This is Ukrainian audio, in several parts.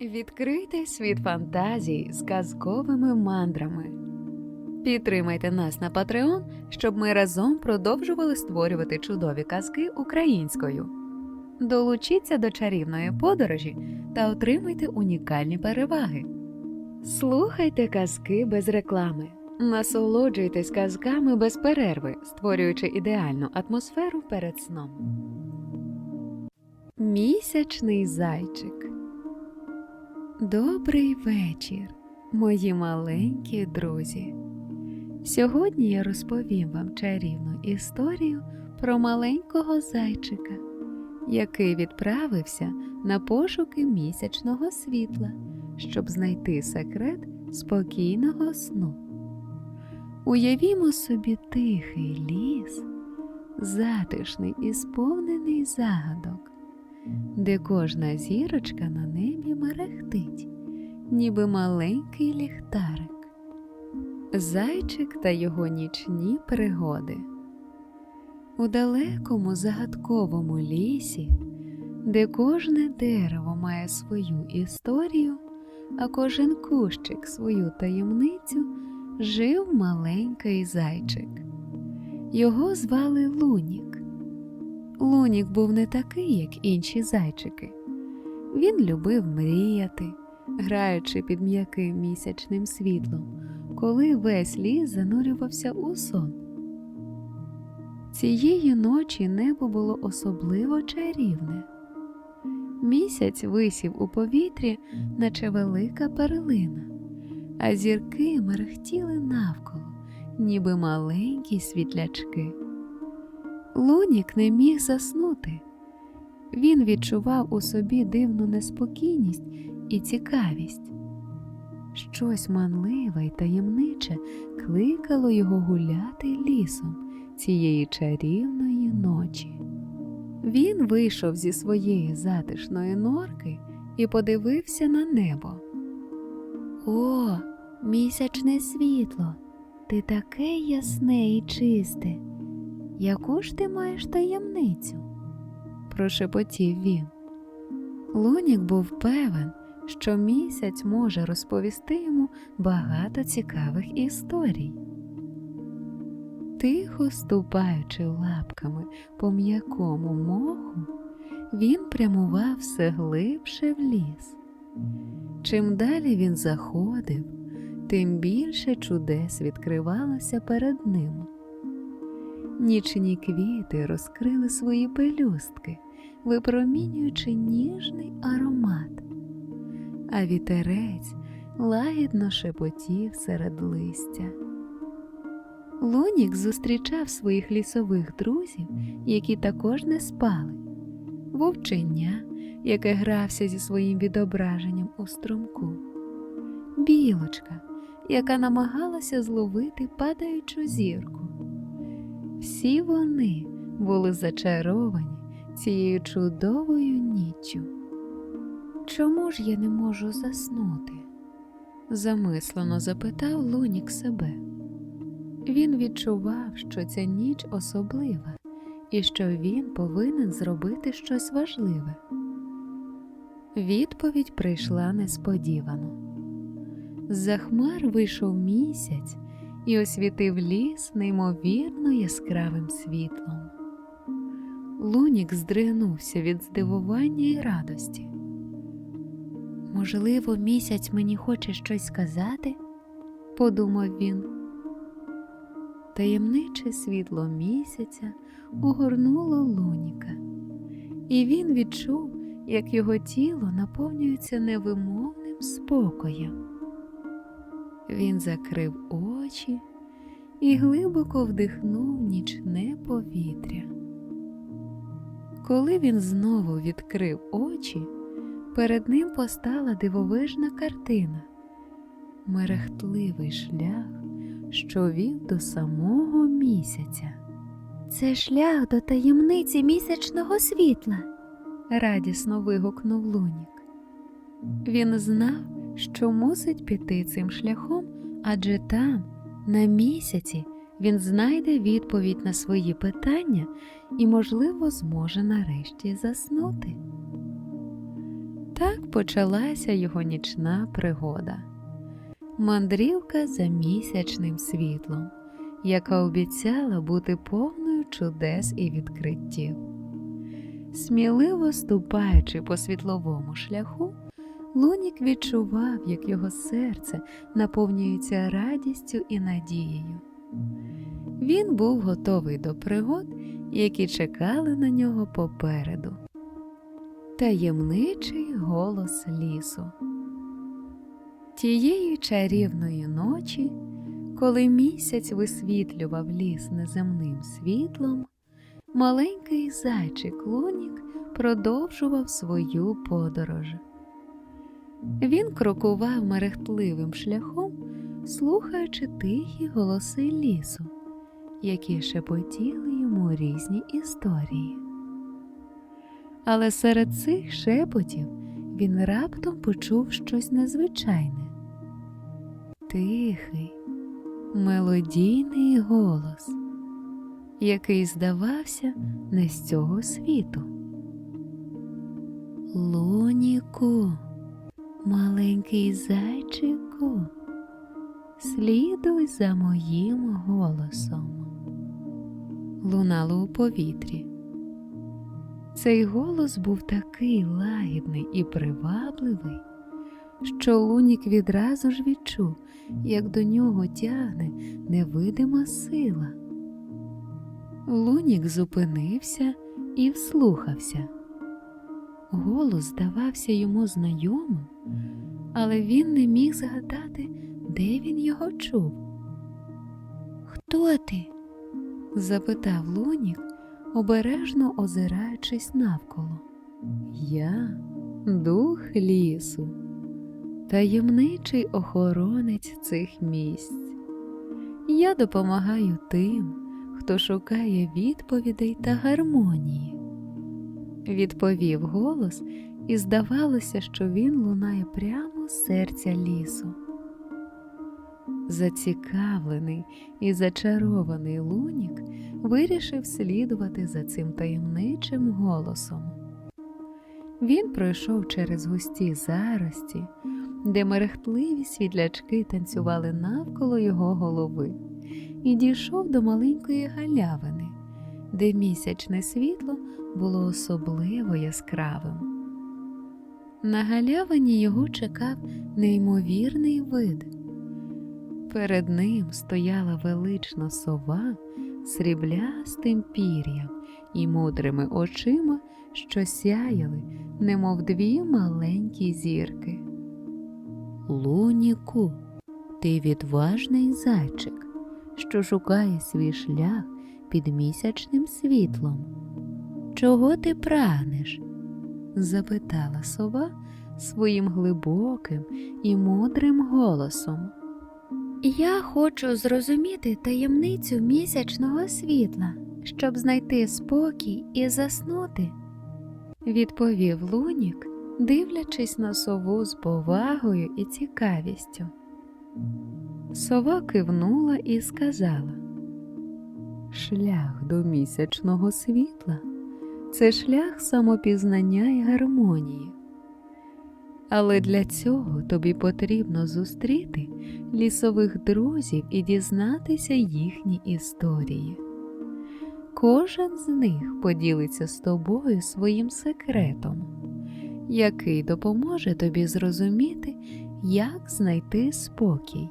Відкрийте світ фантазій з казковими мандрами. Підтримайте нас на Patreon, щоб ми разом продовжували створювати чудові казки українською. Долучіться до чарівної подорожі та отримайте унікальні переваги. Слухайте казки без реклами. Насолоджуйтесь казками без перерви, створюючи ідеальну атмосферу перед сном. Місячний зайчик. Добрий вечір, мої маленькі друзі. Сьогодні я розповім вам чарівну історію про маленького зайчика, який відправився на пошуки місячного світла, щоб знайти секрет спокійного сну. Уявімо собі тихий ліс, затишний і сповнений загадок де кожна зірочка на мерехтить, ніби маленький ліхтарик. Зайчик та його нічні пригоди. У далекому загадковому лісі, де кожне дерево має свою історію, а кожен кущик свою таємницю, жив маленький зайчик. Його звали Лунік. Лунік був не такий, як інші зайчики. Він любив мріяти, граючи під м'яким місячним світлом, коли весь ліс занурювався у сон. Цієї ночі небо було особливо чарівне. Місяць висів у повітрі, наче велика перлина, а зірки мерехтіли навколо, ніби маленькі світлячки. Лунік не міг заснути. Він відчував у собі дивну неспокійність і цікавість. Щось манливе й таємниче кликало його гуляти лісом цієї чарівної ночі. Він вийшов зі своєї затишної норки і подивився на небо. О, місячне світло, ти таке ясне і чисте. Яку ж ти маєш таємницю? Прошепотів він. Лунік був певен, що місяць може розповісти йому багато цікавих історій. Тихо ступаючи лапками по м'якому моху, він прямував все глибше в ліс. Чим далі він заходив, тим більше чудес відкривалося перед ним. Нічні квіти розкрили свої пелюстки, випромінюючи ніжний аромат, а вітерець лагідно шепотів серед листя. Лунік зустрічав своїх лісових друзів, які також не спали, вовчення, яке грався зі своїм відображенням у струмку, білочка, яка намагалася зловити падаючу зірку. Всі вони були зачаровані цією чудовою ніччю. Чому ж я не можу заснути? замислено запитав Лунік себе. Він відчував, що ця ніч особлива і що він повинен зробити щось важливе. Відповідь прийшла несподівано. З-за хмар вийшов місяць і освітив ліс неймовірно яскравим світлом. Лунік здригнувся від здивування і радості. Можливо, місяць мені хоче щось сказати, подумав він. Таємниче світло місяця огорнуло луніка, і він відчув, як його тіло наповнюється невимовним спокоєм. Він закрив очі і глибоко вдихнув нічне повітря. Коли він знову відкрив очі, перед ним постала дивовижна картина, мерехтливий шлях, що вів до самого місяця. Це шлях до таємниці місячного світла, радісно вигукнув Лунік. Він знав, що мусить піти цим шляхом, адже там, на місяці, він знайде відповідь на свої питання і, можливо, зможе нарешті заснути. Так почалася його нічна пригода. Мандрівка за місячним світлом, яка обіцяла бути повною чудес і відкриттів. Сміливо ступаючи по світловому шляху, Лунік відчував, як його серце наповнюється радістю і надією. Він був готовий до пригод, які чекали на нього попереду. Таємничий голос лісу. Тієї чарівної ночі, коли місяць висвітлював ліс неземним світлом, маленький зайчик Лунік продовжував свою подорож. Він крокував мерехтливим шляхом, слухаючи тихі голоси лісу, які шепотіли йому різні історії. Але серед цих шепотів він раптом почув щось незвичайне тихий, мелодійний голос, який здавався не з цього світу. Луніку, маленький зайчику, слідуй за моїм голосом. Лунало у повітрі. Цей голос був такий лагідний і привабливий, що Лунік відразу ж відчув, як до нього тягне невидима сила. Лунік зупинився і вслухався. Голос здавався йому знайомим, але він не міг згадати, де він його чув. Хто ти? запитав Лунік, обережно озираючись навколо. Я дух лісу, таємничий охоронець цих місць. Я допомагаю тим, хто шукає відповідей та гармонії. Відповів голос, і здавалося, що він лунає прямо з серця лісу. Зацікавлений і зачарований лунік вирішив слідувати за цим таємничим голосом. Він пройшов через густі зарості, де мерехтливі світлячки танцювали навколо його голови, і дійшов до маленької галявини, де місячне світло було особливо яскравим. На галявині його чекав неймовірний вид. Перед ним стояла велична сова сріблястим пір'ям і мудрими очима, що сяяли, немов дві маленькі зірки. Луніку, ти відважний зайчик, що шукає свій шлях під місячним світлом. Чого ти прагнеш? запитала сова своїм глибоким і мудрим голосом. Я хочу зрозуміти таємницю місячного світла, щоб знайти спокій і заснути, відповів Лунік, дивлячись на сову з повагою і цікавістю. Сова кивнула і сказала Шлях до місячного світла це шлях самопізнання і гармонії. Але для цього тобі потрібно зустріти лісових друзів і дізнатися їхні історії. Кожен з них поділиться з тобою своїм секретом, який допоможе тобі зрозуміти, як знайти спокій.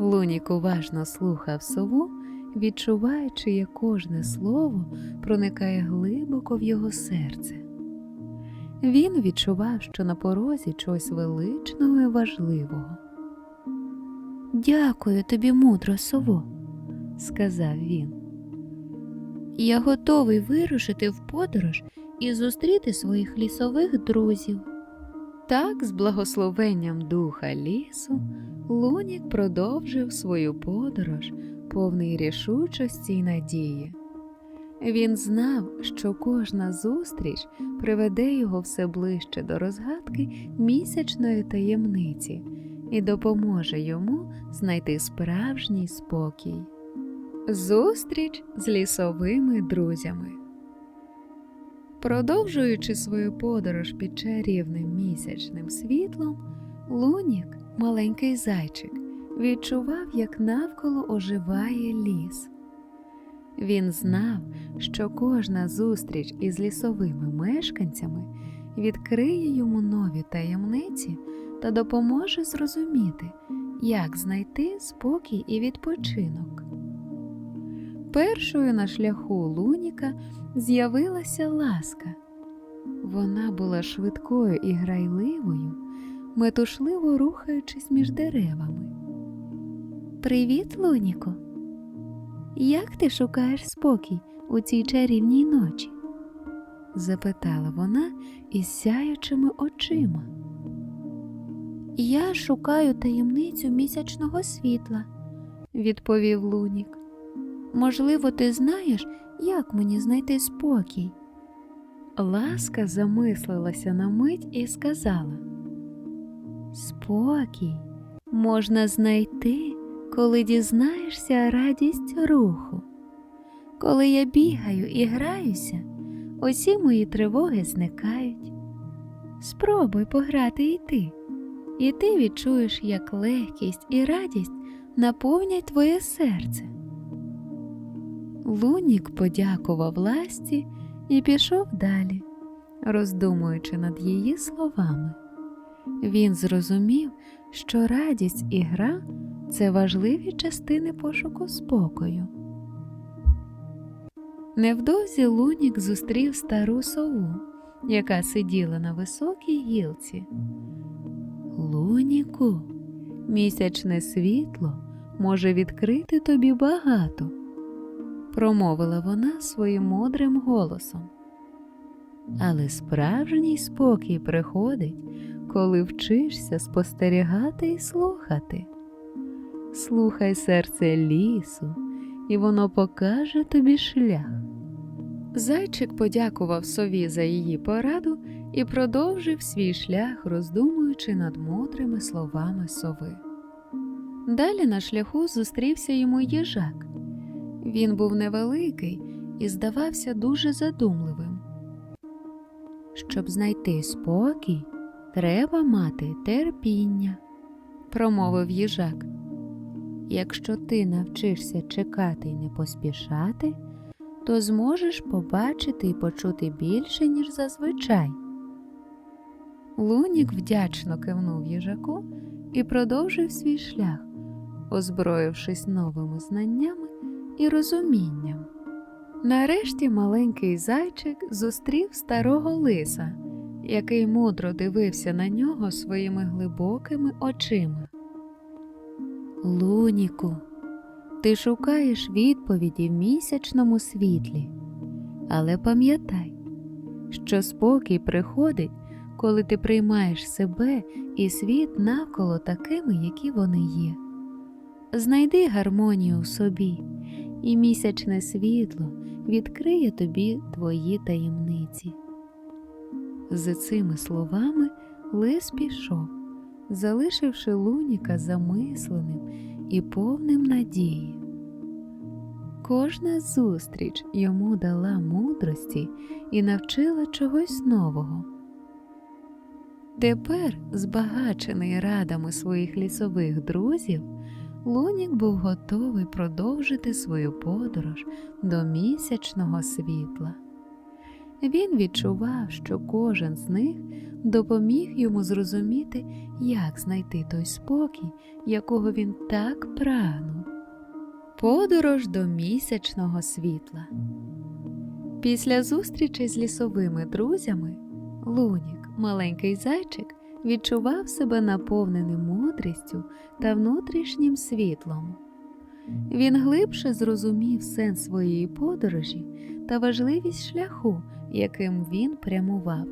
Лунік уважно слухав сову, відчуваючи, як кожне слово проникає глибоко в його серце. Він відчував, що на порозі чогось величного і важливого. Дякую тобі, мудро сово, сказав він. Я готовий вирушити в подорож і зустріти своїх лісових друзів. Так, з благословенням духа лісу, Лунік продовжив свою подорож, повний рішучості й надії. Він знав, що кожна зустріч приведе його все ближче до розгадки місячної таємниці і допоможе йому знайти справжній спокій. Зустріч з лісовими друзями. Продовжуючи свою подорож під чарівним місячним світлом, Лунік, маленький зайчик, відчував, як навколо оживає ліс. Він знав, що кожна зустріч із лісовими мешканцями відкриє йому нові таємниці та допоможе зрозуміти, як знайти спокій і відпочинок. Першою на шляху Луніка з'явилася ласка. Вона була швидкою і грайливою, метушливо рухаючись між деревами. Привіт, Луніко. Як ти шукаєш спокій у цій чарівній ночі? запитала вона із сяючими очима. Я шукаю таємницю місячного світла, відповів Лунік. Можливо, ти знаєш, як мені знайти спокій? Ласка замислилася на мить і сказала: Спокій можна знайти, коли дізнаєшся радість руху. Коли я бігаю і граюся, усі мої тривоги зникають. Спробуй пограти і ти, і ти відчуєш, як легкість і радість наповнять твоє серце. Лунік подякував ласті і пішов далі, роздумуючи над її словами. Він зрозумів, що радість і гра це важливі частини пошуку спокою. Невдовзі Лунік зустрів стару сову, яка сиділа на високій гілці. Луніку, місячне світло може відкрити тобі багато, промовила вона своїм мудрим голосом. Але справжній спокій приходить, коли вчишся спостерігати і слухати. Слухай серце лісу, і воно покаже тобі шлях. Зайчик подякував сові за її пораду і продовжив свій шлях, роздумуючи над мудрими словами сови. Далі на шляху зустрівся йому їжак. Він був невеликий і здавався дуже задумливим. Щоб знайти спокій, треба мати терпіння, промовив їжак. Якщо ти навчишся чекати і не поспішати, то зможеш побачити і почути більше, ніж зазвичай. Лунік вдячно кивнув їжаку і продовжив свій шлях, озброївшись новими знаннями і розумінням. Нарешті маленький зайчик зустрів старого лиса, який мудро дивився на нього своїми глибокими очима. Луніку, ти шукаєш відповіді в місячному світлі, але пам'ятай, що спокій приходить, коли ти приймаєш себе і світ навколо такими, які вони є. Знайди гармонію в собі, і місячне світло відкриє тобі твої таємниці. З цими словами лис пішов, залишивши Луніка замисленим і повним надії. Кожна зустріч йому дала мудрості і навчила чогось нового. Тепер, збагачений радами своїх лісових друзів, Лунік був готовий продовжити свою подорож до місячного світла. Він відчував, що кожен з них допоміг йому зрозуміти, як знайти той спокій, якого він так прагнув. Подорож до місячного світла. Після зустрічі з лісовими друзями Лунік, маленький зайчик, відчував себе наповненим мудрістю та внутрішнім світлом. Він глибше зрозумів сенс своєї подорожі та важливість шляху, яким він прямував.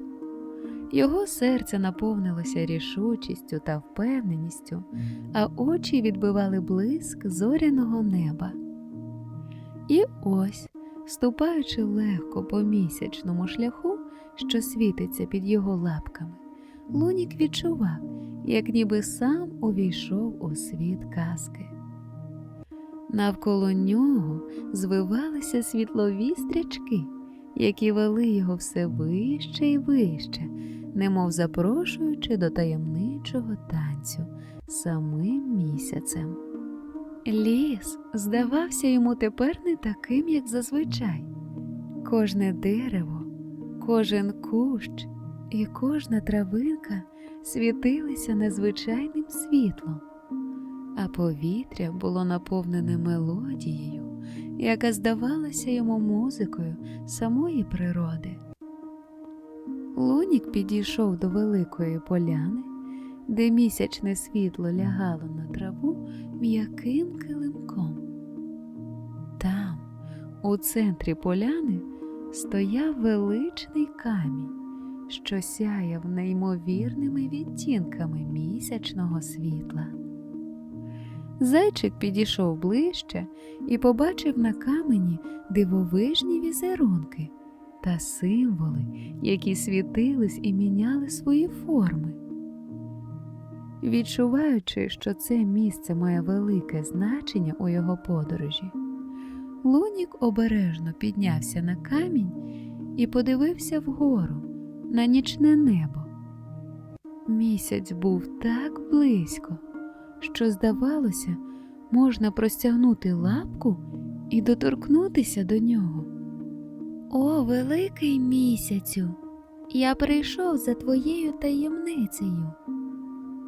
Його серце наповнилося рішучістю та впевненістю, а очі відбивали блиск зоряного неба. І ось, ступаючи легко по місячному шляху, що світиться під його лапками, Лунік відчував, як ніби сам увійшов у світ казки. Навколо нього звивалися світлові стрічки, які вели його все вище і вище, немов запрошуючи до таємничого танцю самим місяцем. Ліс здавався йому тепер не таким, як зазвичай. Кожне дерево, кожен кущ і кожна травинка світилися незвичайним світлом, а повітря було наповнене мелодією, яка здавалася йому музикою самої природи. Лунік підійшов до великої поляни, де місячне світло лягало на траву м'яким килимком. Там, у центрі поляни, стояв величний камінь, що сяяв неймовірними відтінками місячного світла. Зайчик підійшов ближче і побачив на камені дивовижні візерунки та символи, які світились і міняли свої форми. Відчуваючи, що це місце має велике значення у його подорожі, Лунік обережно піднявся на камінь і подивився вгору на нічне небо. Місяць був так близько, що, здавалося, можна простягнути лапку і доторкнутися до нього. О, великий місяцю! Я прийшов за твоєю таємницею.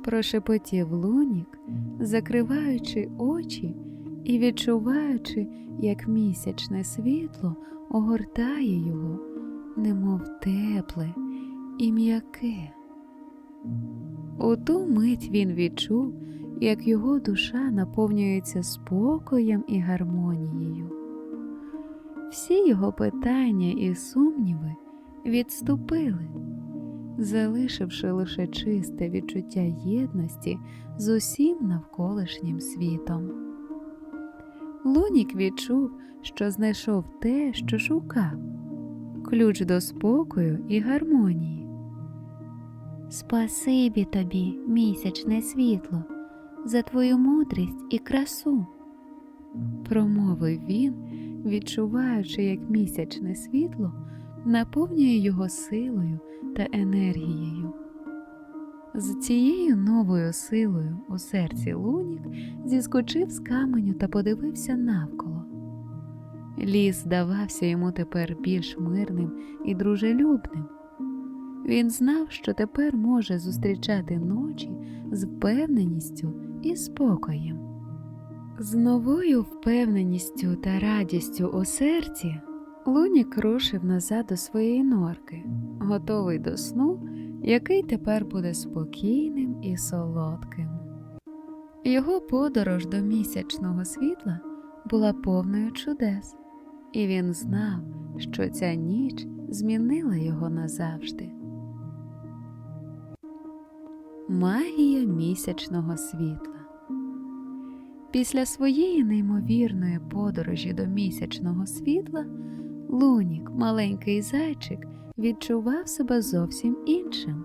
Прошепотів лунік, закриваючи очі і відчуваючи, як місячне світло огортає його, немов тепле і м'яке. У ту мить він відчув, як його душа наповнюється спокоєм і гармонією. Всі його питання і сумніви відступили, залишивши лише чисте відчуття єдності з усім навколишнім світом. Лунік відчув, що знайшов те, що шукав ключ до спокою і гармонії. Спасибі тобі, місячне світло, за твою мудрість і красу, промовив він, відчуваючи, як місячне світло наповнює його силою та енергією. З цією новою силою у серці Лунік зіскочив з каменю та подивився навколо. Ліс здавався йому тепер більш мирним і дружелюбним. Він знав, що тепер може зустрічати ночі з впевненістю і спокоєм. З новою впевненістю та радістю у серці Лунік рушив назад до своєї норки, готовий до сну, який тепер буде спокійним і солодким. Його подорож до місячного світла була повною чудес, і він знав, що ця ніч змінила його назавжди. Магія місячного світла. Після своєї неймовірної подорожі до місячного світла Лунік, маленький зайчик, відчував себе зовсім іншим.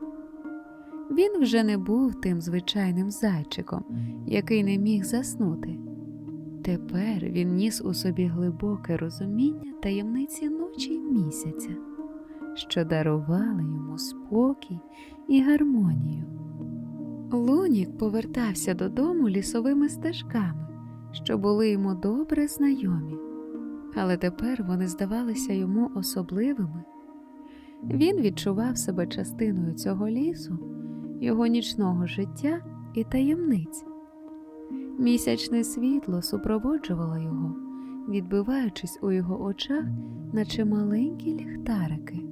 Він вже не був тим звичайним зайчиком, який не міг заснути. Тепер він ніс у собі глибоке розуміння таємниці ночі й місяця, що дарували йому спокій і гармонію. Лунік повертався додому лісовими стежками, що були йому добре знайомі, але тепер вони здавалися йому особливими. Він відчував себе частиною цього лісу, його нічного життя і таємниць. Місячне світло супроводжувало його, відбиваючись у його очах, наче маленькі ліхтарики.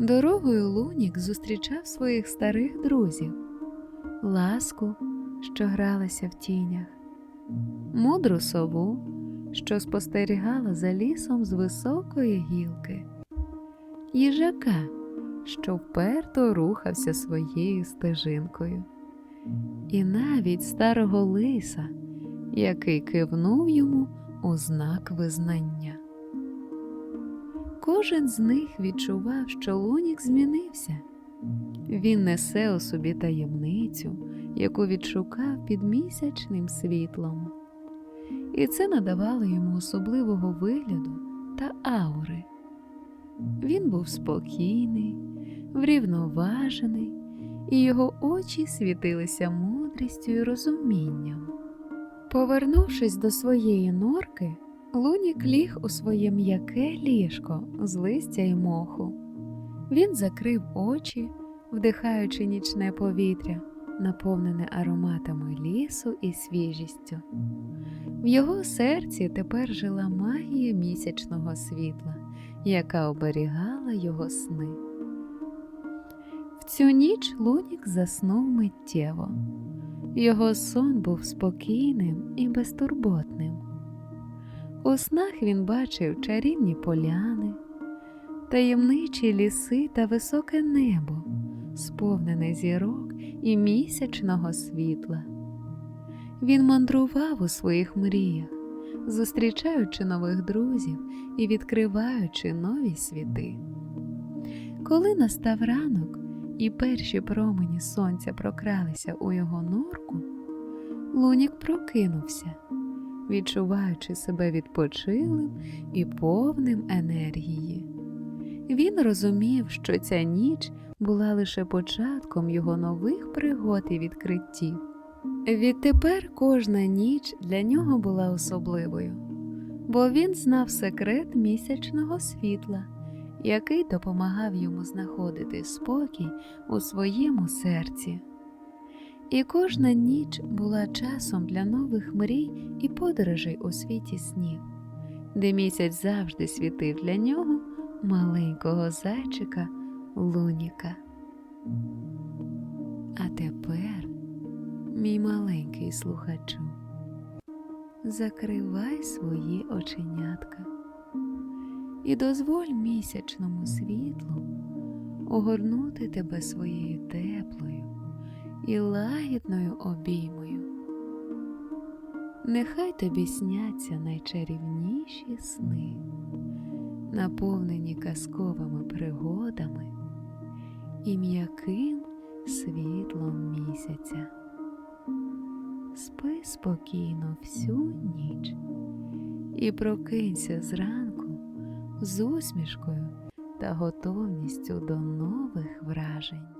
Дорогою Лунік зустрічав своїх старих друзів, ласку, що гралася в тінях, мудру сову, що спостерігала за лісом з високої гілки, їжака, що вперто рухався своєю стежинкою, і навіть старого лиса, який кивнув йому у знак визнання. Кожен з них відчував, що Лунік змінився. Він несе у собі таємницю, яку відшукав під місячним світлом, і це надавало йому особливого вигляду та аури. Він був спокійний, врівноважений, і його очі світилися мудрістю і розумінням. Повернувшись до своєї норки, Лунік ліг у своє м'яке ліжко з листя й моху. Він закрив очі, вдихаючи нічне повітря, наповнене ароматами лісу і свіжістю. В його серці тепер жила магія місячного світла, яка оберігала його сни. В цю ніч Лунік заснув миттєво. Його сон був спокійним і безтурботним. У снах він бачив чарівні поляни, таємничі ліси та високе небо, сповнене зірок і місячного світла. Він мандрував у своїх мріях, зустрічаючи нових друзів і відкриваючи нові світи. Коли настав ранок і перші промені сонця прокралися у його норку, Лунік прокинувся, відчуваючи себе відпочилим і повним енергії. Він розумів, що ця ніч була лише початком його нових пригод і відкриттів. Відтепер кожна ніч для нього була особливою, бо він знав секрет місячного світла, який допомагав йому знаходити спокій у своєму серці. І кожна ніч була часом для нових мрій і подорожей у світі снів, де місяць завжди світив для нього маленького зайчика Луніка. А тепер, мій маленький слухачу, закривай свої оченятка і дозволь місячному світлу огорнути тебе своєю теплою і лагідною обіймою. Нехай тобі сняться найчарівніші сни, наповнені казковими пригодами і м'яким світлом місяця. Спи спокійно всю ніч і прокинься зранку з усмішкою та готовністю до нових вражень.